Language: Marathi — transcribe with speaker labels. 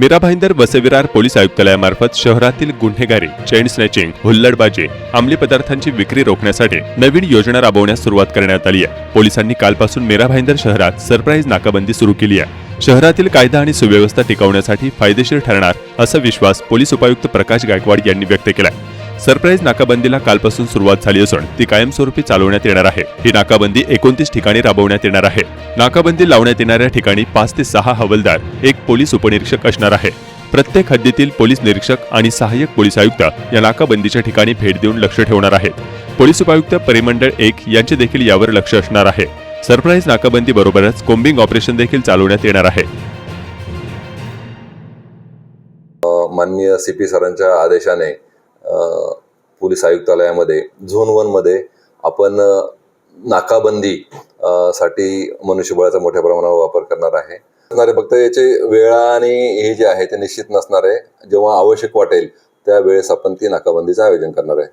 Speaker 1: मीरा भाईंदर वसविरार पोलीस आयुक्तालयामार्फत शहरातील गुन्हेगारी चेन स्नॅचिंग हुल्लडबाजी अंमली पदार्थांची विक्री रोखण्यासाठी नवीन योजना राबवण्यास सुरुवात करण्यात आली आहे. पोलिसांनी कालपासून मीरा भाईंदर शहरात सरप्राईज नाकाबंदी सुरू केली आहे. शहरातील कायदा आणि सुव्यवस्था टिकवण्यासाठी फायदेशीर ठरणार असा विश्वास पोलीस उपायुक्त प्रकाश गायकवाड यांनी व्यक्त केला सरप्राईज नाकाबंदीला कालपासून सुरुवात झाली असून ती कायमस्वरूपी चालवण्यात येणार आहे. ही नाकाबंदी एकोणतीस ठिकाणी राबवण्यात येणार आहे. नाकाबंदी लावण्यात येणाऱ्या ठिकाणी पाच ते सहा हवालदार एक पोलीस उपनिरीक्षक असणार आहे. प्रत्येक हद्दीतील पोलीस निरीक्षक आणि सहाय्यक पोलीस आयुक्त या नाकाबंदीच्या ठिकाणी भेट देऊन लक्ष ठेवणार आहेत. पोलीस उपायुक्त परिमंडळ एक यांचे देखील यावर लक्ष असणार आहे. सरप्राईज नाकाबंदी बरोबरच कोम्बिंग ऑपरेशन देखील चालवण्यात येणार आहे.
Speaker 2: माननीय सी पी सरांच्या आदेशाने पोलीस आयुक्तालयामध्ये झोन वनमध्ये आपण नाकाबंदी साठी मनुष्यबळाचा मोठ्या प्रमाणावर वापर करणार आहे. आहे फक्त याचे वेळा आणि हे जे आहे ते निश्चित नसणार आहे जेव्हा आवश्यक वाटेल त्या वेळेस आपण ती नाकाबंदीचं आयोजन करणार आहे.